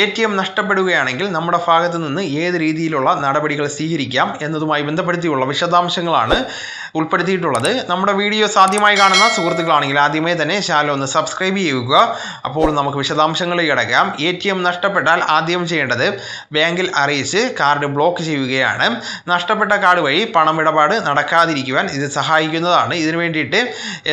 A T M നഷ്ടപ്പെടുകയാണെങ്കിൽ നമ്മുടെ ഭാഗത്തു നിന്ന് ഏത് രീതിയിലുള്ള നടപടികൾ സ്വീകരിക്കാം എന്നതുമായി ബന്ധപ്പെടുത്തിയുള്ള വിശദാംശങ്ങളാണ് ഉൾപ്പെടുത്തിയിട്ടുള്ളത്. നമ്മുടെ വീഡിയോ സാധ്യമായി കാണുന്ന സുഹൃത്തുക്കളാണെങ്കിൽ ആദ്യമേ തന്നെ ചാനൽ ഒന്ന് സബ്സ്ക്രൈബ് ചെയ്യുക. അപ്പോൾ നമുക്ക് വിശദാംശങ്ങൾ കിടക്കാം. എ ടി എം നഷ്ടപ്പെട്ടാൽ ആദ്യം ചെയ്യേണ്ടത് ബാങ്കിൽ അറിയിച്ച് കാർഡ് ബ്ലോക്ക് ചെയ്യുകയാണ്. നഷ്ടപ്പെട്ട കാർഡ് വഴി പണമിടപാട് നടക്കാതിരിക്കുവാൻ ഇത് സഹായിക്കുന്നതാണ്. ഇതിനു വേണ്ടിയിട്ട്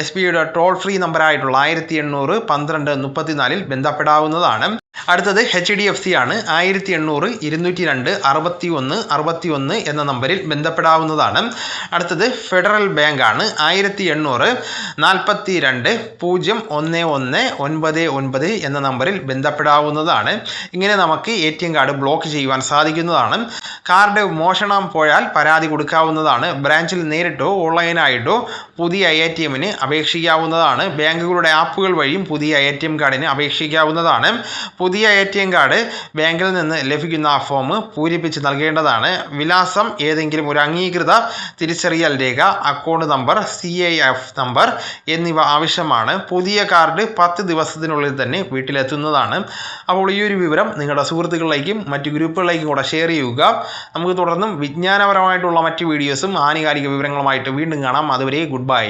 എസ് ബിയുടെ ടോൾ ഫ്രീ നമ്പറായിട്ടുള്ള ആയിരത്തി എണ്ണൂറ് പന്ത്രണ്ട് മുപ്പത്തിനാലിൽ ബന്ധപ്പെടാവുന്നതാണ്. അടുത്തത് എച്ച് ഡി എഫ് സി ആണ്. ആയിരത്തി എണ്ണൂറ് ഇരുന്നൂറ്റി രണ്ട് അറുപത്തി ഒന്ന് അറുപത്തി ഒന്ന് എന്ന നമ്പറിൽ ബന്ധപ്പെടാവുന്നതാണ്. അടുത്തത് ഫെഡറൽ ബാങ്ക് ആണ്. ആയിരത്തി എണ്ണൂറ് നാൽപ്പത്തി രണ്ട് പൂജ്യം ഒന്ന് ഒന്ന് ഒൻപത് ഒൻപത് എന്ന നമ്പറിൽ ബന്ധപ്പെടാവുന്നതാണ്. ഇങ്ങനെ നമുക്ക് A T M card block ചെയ്യുവാൻ സാധിക്കുന്നതാണ്. കാർഡ് മോഷണം പോയാൽ പരാതി കൊടുക്കാവുന്നതാണ്. ബ്രാഞ്ചിൽ നേരിട്ടോ ഓൺലൈനായിട്ടോ പുതിയ എ ടി എമ്മിന് അപേക്ഷിക്കാവുന്നതാണ്. ബാങ്കുകളുടെ ആപ്പുകൾ വഴിയും പുതിയ എ ടി എം കാർഡിന് അപേക്ഷിക്കാവുന്നതാണ്. പുതിയ എ ടി എം കാർഡ് ബാങ്കിൽ നിന്ന് ലഭിക്കുന്ന ഫോം പൂരിപ്പിച്ച് നൽകേണ്ടതാണ്. വിലാസം ഏതെങ്കിലും ഒരു അംഗീകൃത തിരിച്ചറിയൽ രേഖ account number C I F number എന്നിവ ആവശ്യമാണ്. പുതിയ കാർഡ് പത്ത് ദിവസത്തിനുള്ളിൽ തന്നെ വീട്ടിലെത്തുന്നതാണ്. അപ്പോൾ ഈ ഒരു വിവരം നിങ്ങളുടെ സുഹൃത്തുക്കളിലേക്കും മറ്റ് ഗ്രൂപ്പുകളിലേക്കും കൂടെ ഷെയർ ചെയ്യുക. നമുക്ക് തുടർന്നും വിജ്ഞാനപരമായിട്ടുള്ള മറ്റ് വീഡിയോസും ആനുകാലിക വിവരങ്ങളുമായിട്ട് വീണ്ടും കാണാം. അതുവരെ ഗുഡ് ബൈ